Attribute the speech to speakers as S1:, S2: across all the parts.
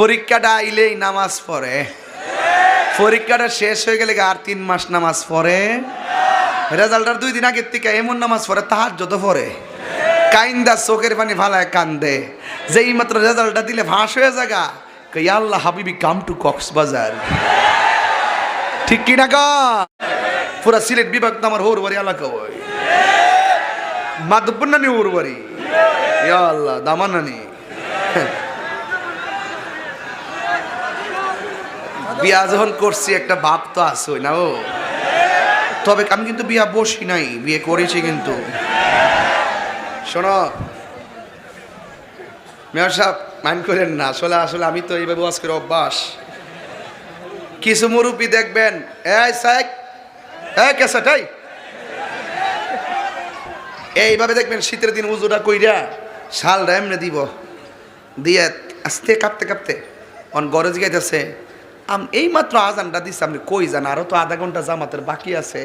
S1: পরীক্ষাটা আইলেই নামাজ পড়ে। পরীক্ষাটা শেষ হয়ে গেলে আর তিন মাস নামাজ পড়ে। রেজাল্টার দুই দিন আগের থেকে এমন নামাজ পড়ে তাহার যত পড়ে। কাইন্দা চোখের পানি ভালায় কান্দে। যেই মাত্র রেজাল্টটা দিলে ভাস হয়ে জাগা আল্লাহ হাবিবি কাম টু কক্সবাজার। ঠিক কা পুরা সিলেট বিভাগ তো আমার হৌরবাড়ি এলাকা ওই। মাধবপুর নানি হৌরবাড়ি। ইয়া আল্লাহ, দামান নানি। বিয়া যখন করছি, একটা বাপ তো আছে, না ও তবে আমি কিন্তু বিয়া বসি নাই, বিয়ে করেছি কিন্তু। শোনো, মেয়র সাহেব, মাইন্ড করেন না, আসলে আসলে আমি তো এইভাবে করে অভ্যাস। কিছু মুরব্বী দেখবেন, এই কেসাটাই এইভাবে দেখবেন শীতের দিন উজুটা কইরা শাল এমনি দিব, দিয়ে আস্তে কাঁপতে কাঁপতে, অন গরজ গাইতেছে আম এই মাত্র আজানটা দিচ্ছে আপনি কই যান? আরও তো আধা ঘণ্টা জামাতের বাকি আছে।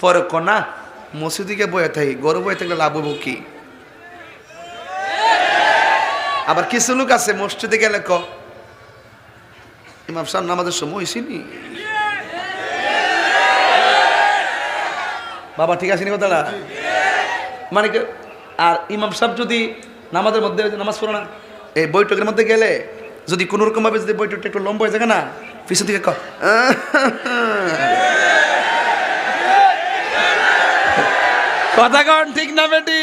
S1: পরে কনা মসজিদিকে বয়ে থাকি, গরু বয়ে থাকলে লাভ হব কি? আবার কিছু লোক আছে, মসজিদে গেলে ক, ইমাম সাহেব নামাজের সময় হয়েছিনি বাবা, ঠিক আছে নি কথাটা? মানে আর ইমাম সাহেব যদি নামাজের মধ্যে নামাজ পড়ো না, এই বৈঠকের মধ্যে গেলে যদি কোনো রকম ভাবে যদি বৈঠকটা একটু লম্বা হয়ে থাকে না পিছন দিকে ক কথা কন ঠিক না বেটি?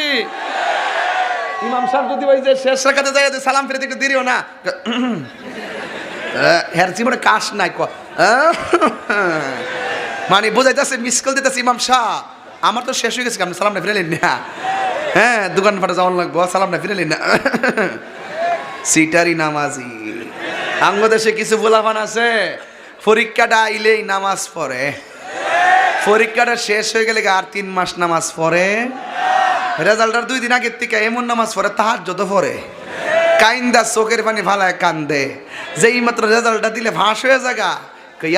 S1: ইমাম সাহেব যদি ওই যে শেষ রাখাতে যায় যে সালাম ফিরে একটু দেরিও না। হ্যার জীবনে কাশ নাই ক। মানে বোঝাইতেছে মিস কল দিতেছে ইমাম শাহ আমার তো শেষ হয়ে গেছে আপনি সালামটা ফিরে না। হ্যাঁ দোকান ফাটে যাওয়ার লাগবো সালামটা ফিরে না। সিটারি নামাজি। আঙ্গ দেশে কিছু বলাবান আছে? পরীক্ষাটা আইলেই নামাজ পড়ে। পরীক্ষাটা শেষ হয়ে গেলে আর তিন মাস নামাজ পড়ে। রেজাল্টার দুই দিন আগের থেকে এমন নামাজ পড়ে, তাহার যত পড়ে। কাইন্দা চোখের পানি ভালায় কান্দে। যেই মাত্র রেজাল্টটা দিলে ভাস হয়ে জাগা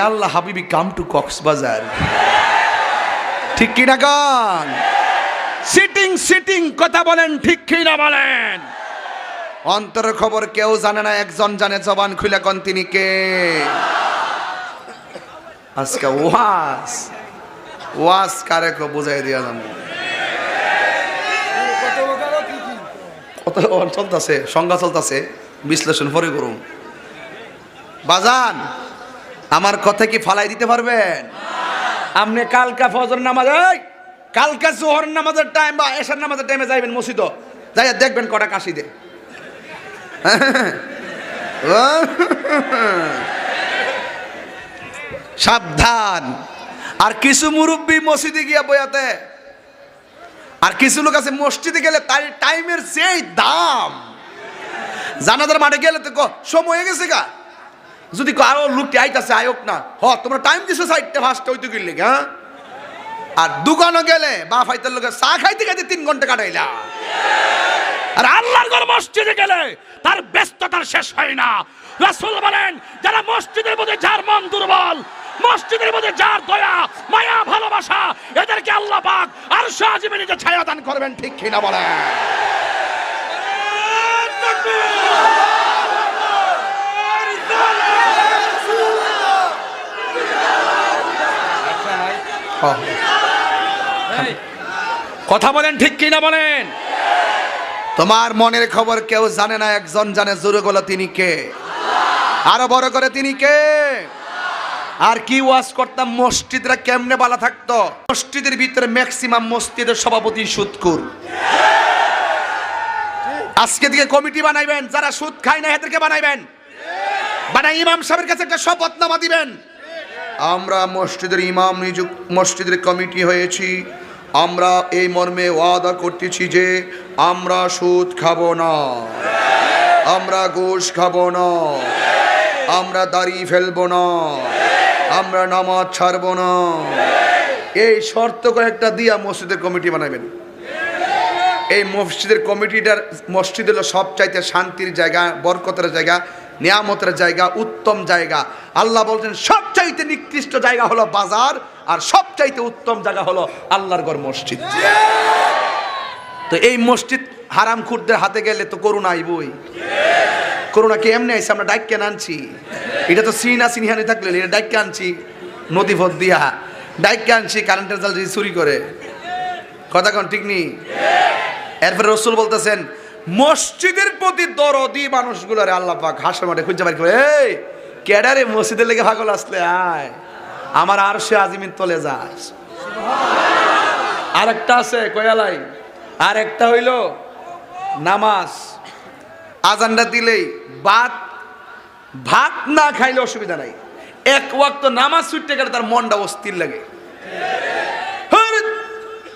S1: আল্লাহ, হাবিবি কাম টু কক্সবাজার। ঠিক কিনা গান
S2: সিটিং সিটিং কথা বলেন, ঠিক কি না বলেন?
S1: অন্তর খবর কেউ জানে না, একজন জানে, জবান খুলে কন তিনি কে? আজকে ওয়াজ। ওয়াজ কারে কো বুঝাই দিয়া যাব কত চলতেছে, সংজ্ঞা চলতেছে, বিশ্লেষণ পরে করুন বাজান, আমার কথা কি ফালাই দিতে পারবেন? আপনি কালকা ফজর নামাজ কালকা জোহর নামাজের টাইম বা এশার নামাজের টাইমে যাইবেন মসজিদ। যাই দেখবেন কটা কাশি দে সাবধান। আর কিছু মুরব্বী মসজিদে গিয়া বয়াতে, আর কিছু লোক আছে মসজিদে গেলে তার টাইমের যেই দাম, জানাজার মাঠে গেলে তো সময় হয়ে গেছে গা। যদি আরও লোকটি আইতাছে, আয়োক না, হ, তোমরা টাইম দিছো সাইডটা ফার্স্ট হইতে গেলে হ্যাঁ? আর দোকানে গেলে বা ফাইতার লোকে চা খাইতে খাইতে তিন ঘণ্টা কাটাইলা।
S2: আর আল্লাহর ঘর মসজিদে গেলে তার ব্যস্ততার শেষ হয় না। রাসূল বলেন, যারা মসজিদের মধ্যে যার মন দুর্বল, মসজিদের মধ্যে যার দয়া, মায়া, ভালোবাসা, এদেরকে আল্লাহ পাক আর সাহায্যে ছায়া দান করবেন, ঠিক কিনা বলেন? কথা বলেন, ঠিক কিনা বলেন?
S1: তোমার মনের খবর কেউ জানে না, একজন জানে জোরে গেল তিনি কে? আরও বড় করে তিনি কে? আর কি ওয়াজ করতাম, মসজিদরা কেমনে বালা থাকতো? মসজিদের ভিতরে ম্যাক্সিমাম মসজিদের সভাপতি সুদকুর আজকে দিকে কমিটি বানাইবেন, যারা সুদ খায় না, এদেরকে বানাইবেন। বানাই ইমাম সাহেবের কাছে একটা শপথনামা দিবেন। আমরা মসজিদের ইমাম নিযুক্ত, মসজিদের কমিটি হয়েছি। আমরা এই মর্মে ওয়াদা করতেছি যে আমরা সুদ খাব না। আমরা ঘুষ খাব না। আমরা দাড়ি ফেলব না। আমরা নামাজ ছাড়ব না। এই শর্ত কয়েকটা দিয়া মসজিদের কমিটি বানাবেন এই মসজিদের কমিটিটার মসজিদ হলো সবচাইতে শান্তির জায়গা বরকতের জায়গা নিয়ামতের জায়গা উত্তম জায়গা। আল্লাহ বলছেন সবচাইতে নিকৃষ্ট জায়গা হলো বাজার আর সবচাইতে উত্তম জায়গা হলো আল্লাহর ঘর মসজিদ। তো এই মসজিদ হারাম খুরদের হাতে গেলে তো করুণা আইবই। করোনা কি এমনি আইসে আমরা ডাইক কেন আনছি এটা তো সিনা সিনহানি থাকলে এটা ডাইক আনছি নদী ভোট দিয়া। ডাইক কে আনছি কারেন্টের জাল যদি চুরি করে। কথা কোন ঠিক নেই এরপরে রসুল বলতেছেন মসজিদের প্রতি দরদি মানুষগুলোরে আল্লাহ পাক হাসর মাঠে খুঁজে বাড়ি করে। এই ক্যাডারে মসজিদের লেগে পাগল আসলে আয় আমার আর সে আজিমিন তলে যাস আরেকটা আছে কয়ালাই আর একটা হইল নামাজ। আজানটা দিলেই ভাত ভাত না খাইলে অসুবিধা নাই। এক ওয়াক্ত নামাজ ছুটতে গেলে তার মনটা অস্থির লাগে।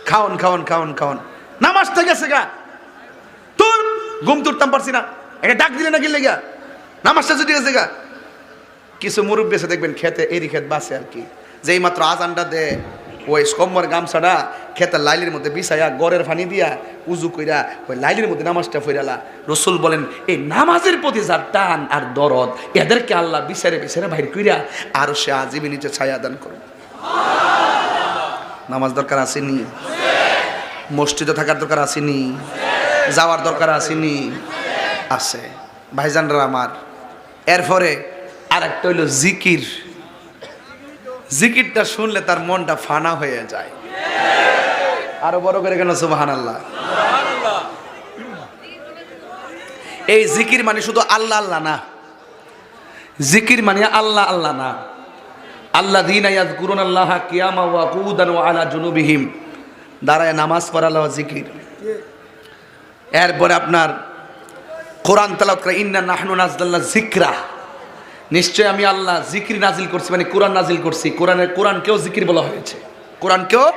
S1: খাওন খাওন খাওন খাওন। নামাজটা গেছে গা। তোর ঘুম তুরতাম পারছি না। এটা ডাক দিলে না গিলে গা নামাজটা ছুটে গেছে গা। কিছু মুরব্বী এসে দেখবেন খেতে এরি খেত বাসে আর কি। যেই মাত্র আজানটা দে, ওই স্কম্বর গামছাটা খেতের লাইলির মধ্যে বিছাইয়া গড়ের ফানি দিয়া উজু কইরা, ওই লাইলির মধ্যে নামাজটা ফিরালা রসুল বলেন, এই নামাজের প্রতি যার টান আর দরদ, এদেরকে আল্লাহ বিচারে বিচারে বাইর কইরা আর সে আজীবী নিচে ছায়া দান করুন নামাজ দরকার আসেনি মসজিদে থাকার দরকার আসেনি। যাওয়ার দরকার আসেনি। আছে। ভাইজানরা আমার। এরপরে আর একটা হইল জিকির। জিকিরটা শুনলে তার মনটা ফানা হয়ে যায়। আরও বড় করে কেন সুবাহান আল্লাহ এই জিকির মানে শুধু আল্লাহ আল্লাহ না। জিকির মানে আল্লাহ আল্লাহ না। আল্লাহ দিন আয়াত কুরুন আল্লাহ কিয়ামা ওয়া কুদান ওয়া আলা জুনুবিহিম। দাঁড়ায় নামাজ পড়ালো জিকির। এরপরে আপনার কোরআন করে, ইন্না নাহনু নাজদাল্লা জিকরা নিশ্চয় আমি আল্লাহ জিকির নাজিল করছি মানে কোরআন নাজিল করছি। কোরআনের কোরআনকেও জিকির বলা হয়েছে। কোরআনকেও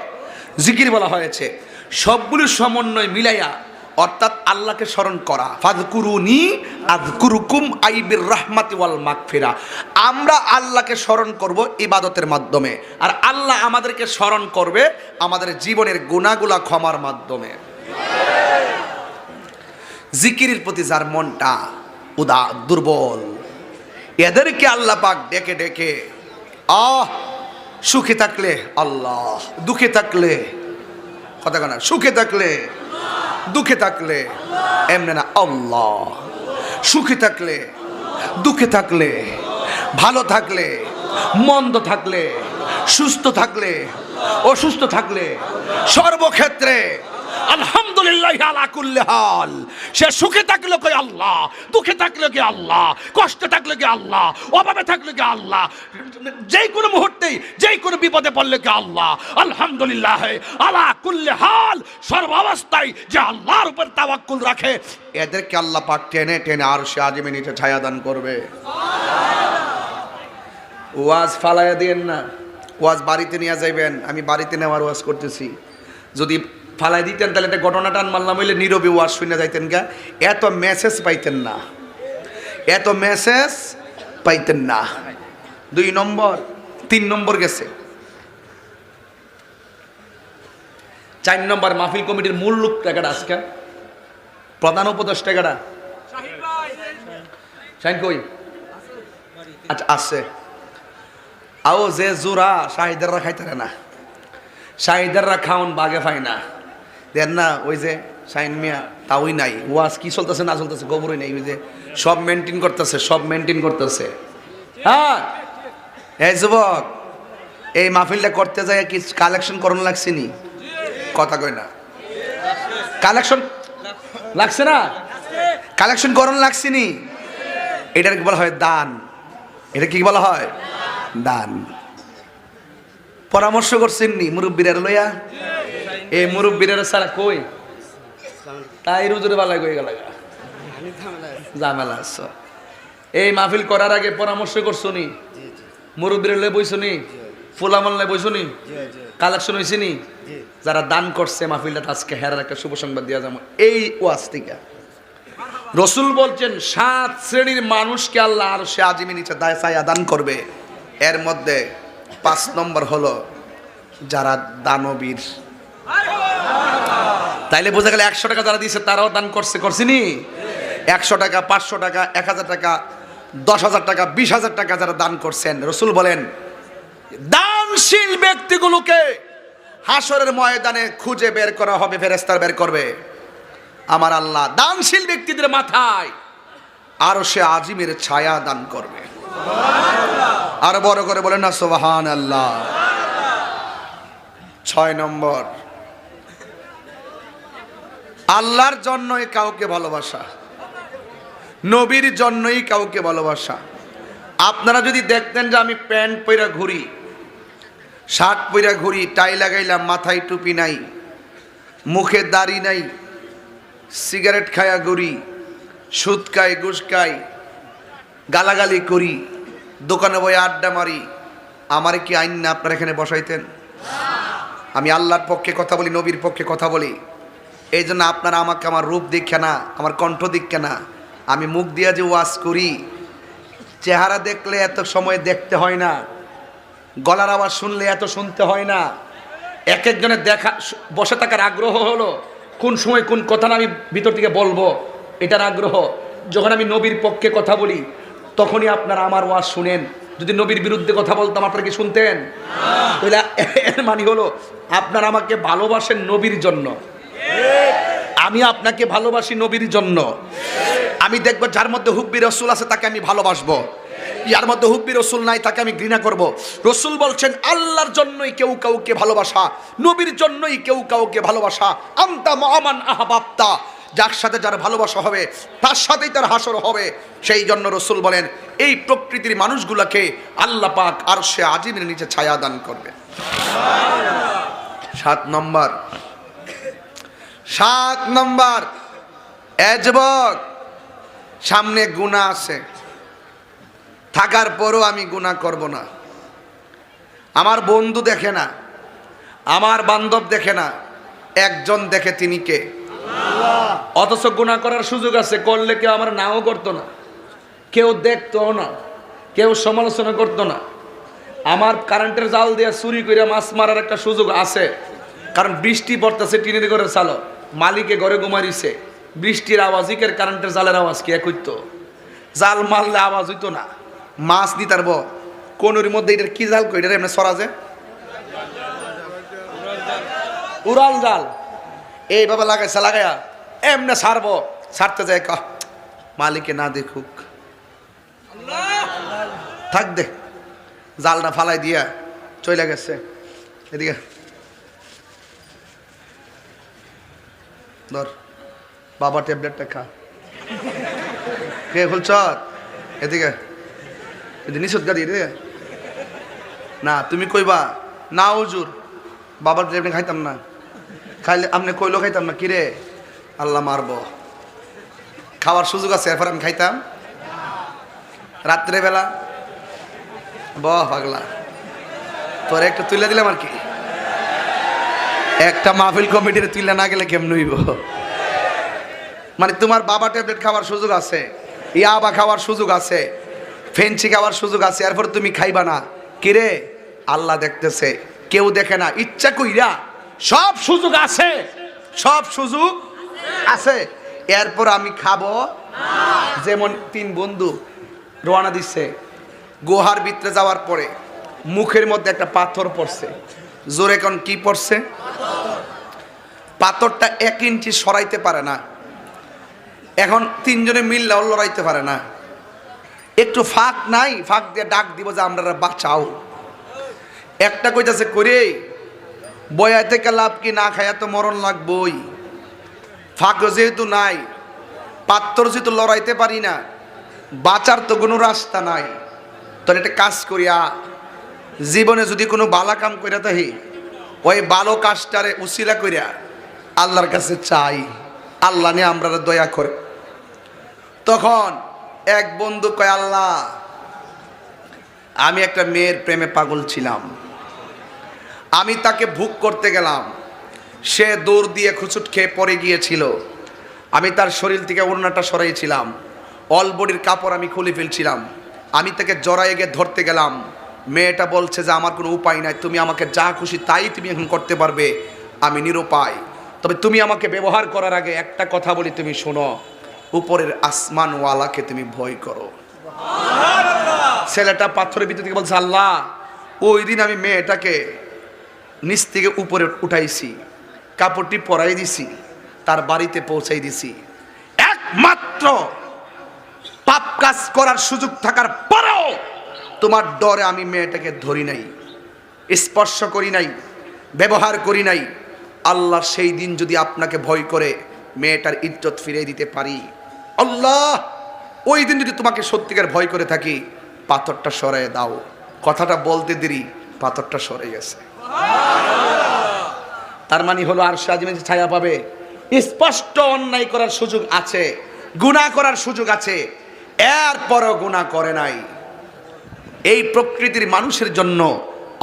S1: জিকির বলা হয়েছে। সবগুলো সমন্বয় মিলাইয়া অর্থাৎ আল্লাহকে স্মরণ করা। ফাদকুরুনি আদকুরুকুম আইবির রাহমাতি ওয়াল মাগফিরা। আমরা আল্লাহকে স্মরণ করব ইবাদতের মাধ্যমে। আর আল্লাহ আমাদেরকে স্মরণ করবে আমাদের জীবনের গুণাগুলা ক্ষমার মাধ্যমে। জিকিরের প্রতি যার মনটা উদা, দুর্বল, এদেরকে আল্লাহ পাক ডেকে ডেকে, আহ, সুখে থাকলে আল্লাহ, দুঃখে থাকলে, কথা কেনা সুখে থাকলে দুঃখে থাকলে এমনি না, আল্লাহ। সুখে থাকলে, দুঃখে থাকলে, ভালো থাকলে, মন্দ থাকলে, সুস্থ থাকলে, অসুস্থ থাকলে, সর্বক্ষেত্রে
S2: আলহামদুলিল্লাহ আলা কুল্লি হাল। সে সুখে থাকলে কে আল্লাহ, দুঃখে থাকলে কে আল্লাহ, কষ্টে থাকলে কে আল্লাহ, অভাবে থাকলে কে আল্লাহ যেই কোনো মুহূর্তেই যেই কোনো বিপদে পড়লে কে আল্লাহ? আলহামদুলিল্লাহ, আলা কুল্লি হাল, সর্বাবস্থায় যে আল্লাহর উপর তাওয়াক্কুল রাখে,
S1: এদেরকে আল্লাহ পাক টেনে টেনে আর সে আজমে নিচে ছায়া দান করবে। ওয়াজ ফালাইয়া দিয়েন না। ওয়াজ বাড়িতে নিয়ে যাইবেন, আমি বাড়িতে নেওয়ার ওয়াজ করতেছি। যদি ফালাই দিতেন, তাহলে একটা ঘটনা টান মারলাম, হইলে নীরবে ওয়াজ শুনে যাইতেন গা। এত মেসেজ পাইতেন না। এত মেসেজ পাইতেন না। দুই নম্বর, তিন নম্বর গেছে। চার নম্বর মাহফিল কমিটির মূল লোক টাকাটা আজকে? প্রধান উপদেশ টাকাটা আচ্ছা আছে। আও যে জোড়া শাহিদাররা খাইতে না। শাহিদাররা খাওন বাগে পায় না। দেন না, ওই যে শাইন মিয়া, তাওই নাই। ওয়াজ কি চলতেছে না চলতেছে গোবরই নাই। ওই যে সব মেনটেন করতেছে, সব মেনটেন করতেছে। হ্যাঁ এই যুবক এই মাহফিলটা করতে যায় কি কালেকশন করন লাগছে নি? কথা কই না। কালেকশন লাগছে না? কালেকশন করন লাগছে নি? এটার কি বলা হয় দান? এটা কি বলা হয়? দান। পরামর্শ করছেন নি মুরব্বীরা লইয়া? এই মুরব্বীরা সারা কই? তাই রুজুরে বালা কই গেল ঝামেলা আছে। এই মাহফিল করার আগে পরামর্শ করছ নি? মুরব্বীরা লয়ে বইছো নি? ফুলামল লয়ে বইছো নি? কালেকশন হয়েছে নি? যারা দান করছে মাহফিলটা আজকে হেরার একটা শুভ সংবাদ দেওয়া যাব। এই ওয়াজ থেকে। রসুল বলছেন সাত শ্রেণির মানুষকে আল্লাহ আর সে আজিমি নিচে দায় ছায়া দান করবে। এর মধ্যে পাঁচ নম্বর হলো যারা দানবীর। তাইলে বোঝা গেল একশো টাকা যারা দিয়েছে তারাও দান করছে। করছিনি একশো টাকা পাঁচশো টাকা এক হাজার টাকা দশ হাজার টাকা, বিশ হাজার টাকা যারা দান করছেন। রসুল বলেন, দানশীল ব্যক্তিগুলোকে হাসরের ময়দানে খুঁজে বের করা হবে ফেরেস্তার বের করবে। আমার আল্লাহ দানশীল ব্যক্তিদের মাথায় আরও সে আজিমের ছায়া দান করবে। আরও বড় করে বলেন না সোবাহান আল্লাহ ছয় নম্বর, আল্লাহর জন্যই কাউকে ভালোবাসা। নবীর জন্যই কাউকে ভালোবাসা। আপনারা যদি দেখতেন যে আমি প্যান্ট পইরা ঘুরি, শার্ট পইরা ঘুরি, টাই লাগাইলাম, মাথায় টুপি নাই, মুখে দাড়ি নাই, সিগারেট খায়া ঘুরি, সুদ খাই, ঘুষ খাই, গালাগালি করি, দোকানে বই আড্ডা মারি, আমারে কি আইন না আপনারা এখানে বসাইতেন? আমি আল্লাহর পক্ষে কথা বলি, নবীর পক্ষে কথা বলি। এই জন্য আপনারা আমাকে আমার রূপ দেখে না, আমার কণ্ঠ দেখে না আমি মুখ দিয়া যে ওয়াজ করি, চেহারা দেখলে এত সময় দেখতে হয় না, গলার আওয়াজ শুনলে এত শুনতে হয় না। এক একজনের দেখা, বসে থাকার আগ্রহ হলো, কোন সময় কোন কথাটা আমি ভিতর থেকে বলব, এটার আগ্রহ। যখন আমি নবীর পক্ষে কথা বলি, তখনই আপনারা আমার ওয়াজ শুনেন। যদি নবীর বিরুদ্ধে কথা বলতাম, আপনারা কি শুনতেন? তাহলে এর মানে হলো, আপনারা আমাকে ভালোবাসেন নবীর জন্য। আমি আপনাকে ভালোবাসি নবীর জন্য। আমি দেখব যার মধ্যে হুব্বি রসুল আছে তাকে আমি ভালোবাসবো। যার মধ্যে হুব্বি রসুল নাই তাকে আমি ঘৃণা করব। রসুল বলছেন, আল্লাহর জন্যই কেউ কাউকে ভালোবাসা, নবীর জন্যই কেউ কাউকে ভালোবাসা। আমতা মহামান আহবাপ্তা যার সাথে যার ভালোবাসা হবে, তার সাথেই তার হাসর হবে। সেই জন্য রসুল বলেন, এই প্রকৃতির মানুষগুলোকে আল্লাহ পাক আর সে আজিমের নিচে ছায়া দান করবে। সাত নম্বর সাত নম্বর, এজবক। সামনে গুণা আছে। থাকার পরও আমি গুণা করব না। আমার বন্ধু দেখে না, আমার বান্ধব দেখে না, একজন দেখে তিনি কে? অথচ গুণা করার সুযোগ আছে, করলে কেউ আমার নাও করতো না। কেউ দেখতো না, কেউ সমালোচনা করতো না। আমার কারেন্টের জাল দিয়ে চুরি করে মাছ মারার একটা সুযোগ আছে। কারণ বৃষ্টি পড়তেছে টিনের ঘরে চালো মালিকে ঘরে ঘুমারিছে বৃষ্টির আওয়াজ, ইকের কারেন্টের জালের আওয়াজ কি এক হইতো? জাল মারলে আওয়াজ হইতো না। মাছ দিতারব কোনোর মধ্যে এটার কি জাল কই? এটা এমনি সরাজে উড়াল জাল। এইভাবে লাগাইছে লাগাইয়া এমনি সারবো। সারতে যায় কহ মালিকে না দেখুক। থাক দে। জালটা ফালাই দিয়া চলে গেছে। এদিকে। ধর বাবা ট্যাবলেটটা খা। কে খুলছ? এদিকে। নিষেধ গাড়ি রে না, তুমি কইবা, না হুজুর, বাবার ট্যাবলেট খাইতাম না। খাইলে আপনি কইলো খাইতাম না কিরে আল্লাহ মারব। খাওয়ার সুযোগ আছে, এরপর আমি খাইতাম। রাত্রেবেলা, বাহ পাগলা। তোর একটু তুলে দিলাম আর কি। একটা মাহফিল কমিটির তুলে না গেলে কেমন হইব? মানে তোমার বাবা ট্যাবলেট খাওয়ার সুযোগ আছে ইয়াবা খাওয়ার সুযোগ আছে ফেন্সি খাওয়ার সুযোগ আছে, এরপর তুমি খাইবা না। কিরে আল্লাহ দেখতেছে, কেউ দেখে না, ইচ্ছা কইরা সব সুযোগ আছে, সব সুযোগ আছে। এরপর আমি খাব, যেমন তিন বন্ধু রোয়ানা দিচ্ছে গুহার ভিতরে যাওয়ার পরে মুখের মধ্যে একটা পাথর পড়ছে। জোরে কোন কি পড়ছে? পাথরটা এক ইঞ্চি সরাইতে পারে না। এখন তিনজনে মিললেও লড়াইতে পারে না। একটু ফাঁক নাই, ফাঁক দিয়ে ডাক দিব যে আমরা বাঁচাও। একটা কইতাছে করে বয়া থেকে লাভ কি? না খায়া তো মরণ লাগবই। ফাঁক যেহেতু নাই পাত্র যেহেতু লড়াইতে পারি না, বাঁচার তো কোনো রাস্তা নাই। তোর একটা কাজ করিয়া, জীবনে যদি কোনো বালা কাম করিয়া তাহি ওই ভালো কাজটারে উসিলা করিয়া আল্লাহর কাছে চাই। আল্লাহ নিয়ে আমরা দয়া করে। তখন এক বন্ধু কয়, আল্লাহ, আমি একটা মেয়ের প্রেমে পাগল ছিলাম। আমি তাকে ভুক করতে গেলাম। সে দৌড় দিয়ে খুচুট খেয়ে পড়ে গিয়েছিল। আমি তার শরীর থেকে ওড়নাটা সরাইছিলাম। অল বডির কাপড় আমি খুলে ফেলছিলাম। আমি তাকে জড়াইয়ে গিয়ে ধরতে গেলাম। মেয়েটা বলছে যে, আমার কোনো উপায় নাই, তুমি আমাকে যা খুশি তাই তুমি এখন করতে পারবে। আমি নিরুপায়। তবে তুমি আমাকে ব্যবহার করার আগে একটা কথা বলি, তুমি শোনো। উপরের আসমানওয়ালাকে তুমি ভয় করো। ছেলেটা পাথরের ভিতর থেকে বলছে, আল্লাহ, ওই দিন আমি মেয়েটাকে নিচ থেকে উপরে উঠাইছি, কাপড়টি পরাই দিছি, তার বাড়িতে পৌঁছাই দিছি। একমাত্র পাপ কাজ করার সুযোগ থাকার পরেও তোমার ডরে আমি মেয়েটাকে ধরি নাই, স্পর্শ করি নাই, ব্যবহার করি নাই। আল্লাহ সেই দিন যদি আপনাকে ভয় করে, মেয়েটার ইজ্জত ফিরিয়ে দিতে পারি। আল্লাহ, ওই দিন যদি তোমাকে সত্যিকার ভয় করে থাকি, পাথরটা সরাই দাও। কথাটা বলতে দেরি, পাথরটা সরে গেছে। তার মানে হলো আর সাজিমে ছায়া পাবে। স্পষ্ট অন্যায় করার সুযোগ আছে, গুনাহ করার সুযোগ আছে। এরপরও গুনাহ করে নাই। এই প্রকৃতির মানুষের জন্য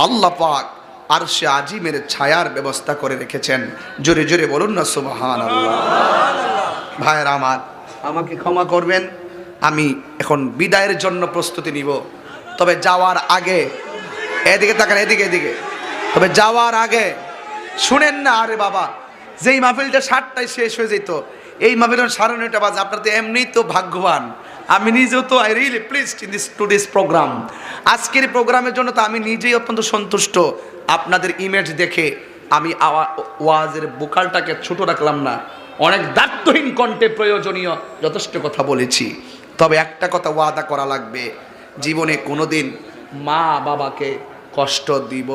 S1: আল্লাহ পাক আর সে আজিমের ছায়ার ব্যবস্থা করে রেখেছেন। জোরে জোরে বলুন না সুবাহান ভাইয়ের আমার, আমাকে ক্ষমা করবেন, আমি এখন বিদায়ের জন্য প্রস্তুতি নিব। তবে যাওয়ার আগে, এদিকে তাকান, এদিকে এদিকে। তবে যাওয়ার আগে, শুনেন না, আরে বাবা, যেই মাহফিলটা সাতটায় শেষ হয়ে যেত, এই মাহফিল সাড়ে নয়টা বাজে, আপনার তো এমনিই তো ভাগ্যবান। আমি নিজেও তো I really please in this to this programme আজকের প্রোগ্রামের জন্য তো আমি নিজেই অত্যন্ত সন্তুষ্ট। আপনাদের ইমেজ দেখে আমি ওয়াজের বোকালটাকে ছোট রাখলাম না। অনেক দায়িত্বহীন কণ্ঠে প্রয়োজনীয় যথেষ্ট কথা বলেছি। তবে একটা কথা ওয়াদা করা লাগবে। জীবনে কোনোদিন মা বাবাকে কষ্ট দিব।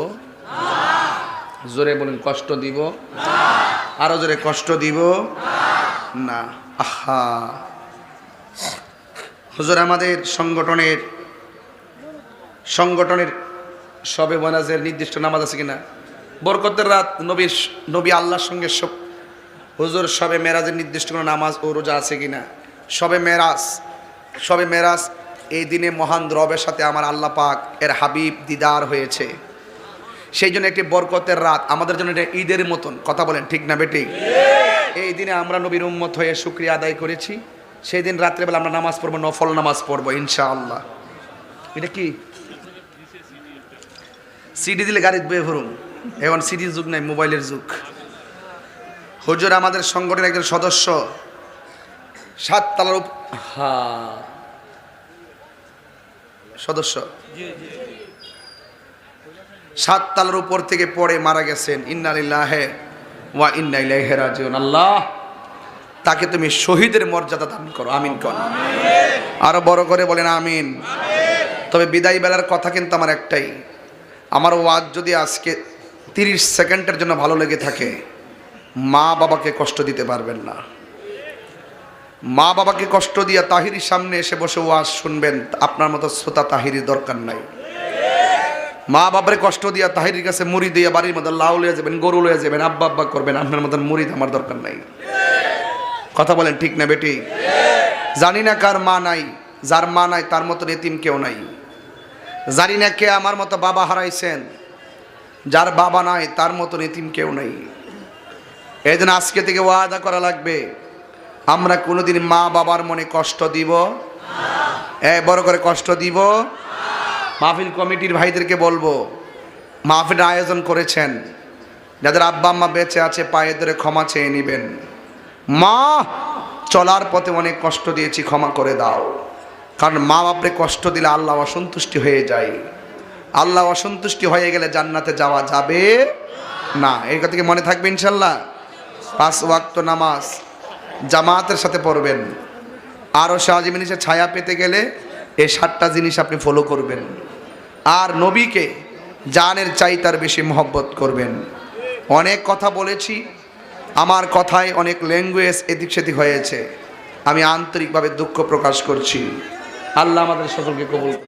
S1: জোরে বলুন, কষ্ট দিব। আরও জোরে, কষ্ট দিব। না, আহা। হুজুর, আমাদের সংগঠনের সংগঠনের সবে মনাজের নির্দিষ্ট নামাজ আছে কিনা? বরকতের রাত নবীর, নবী আল্লাহর সঙ্গে সব, হুজুর, সবে মেরাজের নির্দিষ্ট কোনো নামাজ ও রোজা আছে কিনা? সবে মেরাজ সবে মেরাজ, এই দিনে মহান রবের সাথে আমার আল্লাহ পাক এর হাবিব, দিদার হয়েছে। সেই জন্য একটি বরকতের রাত, আমাদের জন্য এটা ঈদের মতন। কথা বলেন, ঠিক না বেটি এই দিনে আমরা নবীর উম্মত হয়ে শুক্রিয়া আদায় করেছি। সেই দিন রাত্রেবেলা আমরা নামাজ পড়ব, নফল নামাজ পড়ব, ইনশাআল্লাহ। এটা কি? সিডি দিলে গাড়িতে বয়ে ভরুন এখন সিডির যুগ নাই, মোবাইলের যুগ। হুজুর আমাদের সংগঠনের একজন সদস্য, সাত তালার উপ হা। সদস্য। সাত তালার উপর থেকে পড়ে মারা গেছেন। ইন্নালিল্লাহে ওয়া ইন্না ইলাইহি রাজিউন। আল্লাহ! তাকে তুমি শহীদের মর্যাদা দান করো, আমিন কর। আরও বড় করে বলেন আমিন। তবে বিদায় বেলার কথা কিন্তু আমার একটাই। আমার ওয়াজ যদি আজকে তিরিশ সেকেন্ডের জন্য ভালো লেগে থাকে, মা বাবাকে কষ্ট দিতে পারবেন না। মা বাবাকে কষ্ট দিয়ে তাহিরির সামনে এসে বসে ওয়াজ শুনবেন, আপনার মতো শ্রোতা তাহিরির দরকার নাই। মা বাবারে কষ্ট দিয়া তাহিরির কাছে মুড়ি দিয়ে বাড়ির মধ্যে লাউ লয়ে যাবেন, গরু লয়ে যাবেন, আব্বা আব্বা করবেন, আপনার মতন মুড়ি আমার দরকার নাই। কথা বলেন ঠিক না বেটি? জানি না কার মা নাই, যার মা নাই, তার মতো এতিম কেউ নাই। জানি না কে আমার মতো বাবা হারাইছেন, যার বাবা নাই, তার মতো এতিম কেউ নাই। এই জন্য আজকে থেকে ওয়াদা করা লাগবে, আমরা কোনোদিন মা বাবার মনে কষ্ট দিব? এ, বড় করে কষ্ট দিব? মাহফিল কমিটির ভাইদেরকে বলব মাহফিল আয়োজন করেছেন, যাদের আব্বা আম্মা বেঁচে আছে, পায়ে ধরে ক্ষমা চেয়ে নেবেন। মা, চলার পথে অনেক কষ্ট দিয়েছি, ক্ষমা করে দাও। কারণ মা বাপরে কষ্ট দিলে আল্লাহ অসন্তুষ্টি হয়ে যায়। আল্লাহ অসন্তুষ্টি হয়ে গেলে জান্নাতে যাওয়া যাবে না। এই কথা কি মনে থাকবে ইনশাল্লাহ? পাঁচ ওয়াক্ত নামাজ জামাতের সাথে পড়বেন। আরও শাহজিমিনিসের ছায়া পেতে গেলে এই সাতটা জিনিস আপনি ফলো করবেন। আর নবীকে জানের চাই তার বেশি মহব্বত করবেন। অনেক কথা বলেছি আমার কথায় অনেক ল্যাঙ্গুয়েজ এদিক সেদিক হয়েছে। আমি আন্তরিকভাবে দুঃখ প্রকাশ করছি। আল্লাহ আমাদের সকলকে কবুল